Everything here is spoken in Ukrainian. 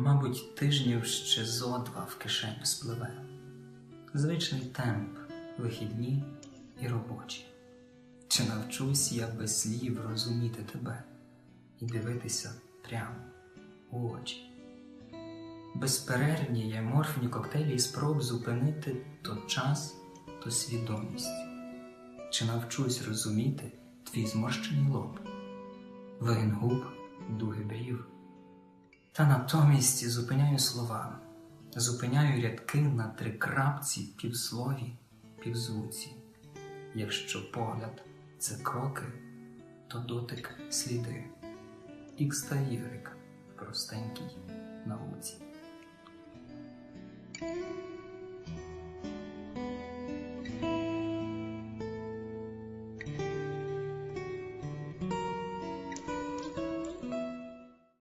Мабуть, тижнів ще зо два в кишеню спливе. Звичний темп, вихідні і робочі. Чи навчусь я без слів розуміти тебе і дивитися прямо у очі? Безперервні є морфні коктейлі і спроб зупинити то час, то свідомість. Чи навчусь розуміти твій зморщений лоб, вигін губ, дуги брів? Та натомість зупиняю слова, зупиняю рядки на три крапці, півслові, півзвуці. Якщо погляд це кроки, то дотик сліди, ікс та ігрик простенькій науці.